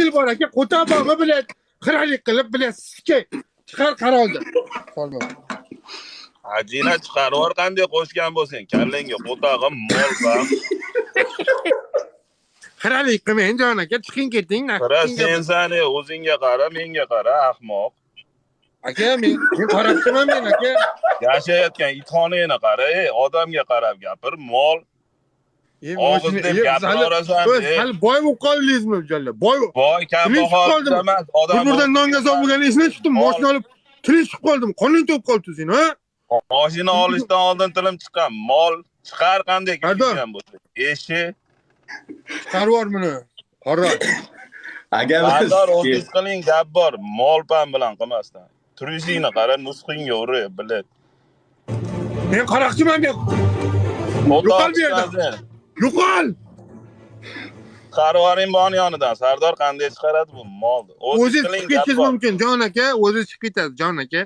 dilbor aka qo'tabog'i bilan xiralik qilib bilan sikay chiqar qaroldi. Ajina chiqarib yubor qanday qo'shgan bo'lsang kallangga qo'tag'im mol bam. Xiralik qilmang jon aka chiqing keting. Qara sen sani o'zingga qara menga qara ahmoq. Aka men qarabchiman men aka. Yashayotgan itxonangni qara ey odamga qarab gapir mol Mashina- deb e, gapiraverasan, hali- boy bo'lib qoldingizmi jalla boy boy kambag'al emas odam birdan nonga solib bo'lgan esdan chiqdim Ol. moshina olib tiling chiqib qoldim qoning to'kib qolibdi seni ha? Moshina olishdan oldin tilim chiqqan mol chiqar qanday bo'lsa eshik chiqarib yubor buni qora agar Sardor o'zingiz qiling gap bor mol pam bilan qilmasdan turishingni qara nusxingga uri bilet. Men qaroqchiman men Yo'qol bu yerdan. Yo'qol! Chiqarib yuboring boni yonidan. Sardor qanday chiqaradi bu molni o'zi chiqib bor mumkin. Jon aka o'zi chiqib ketadi. Jon aka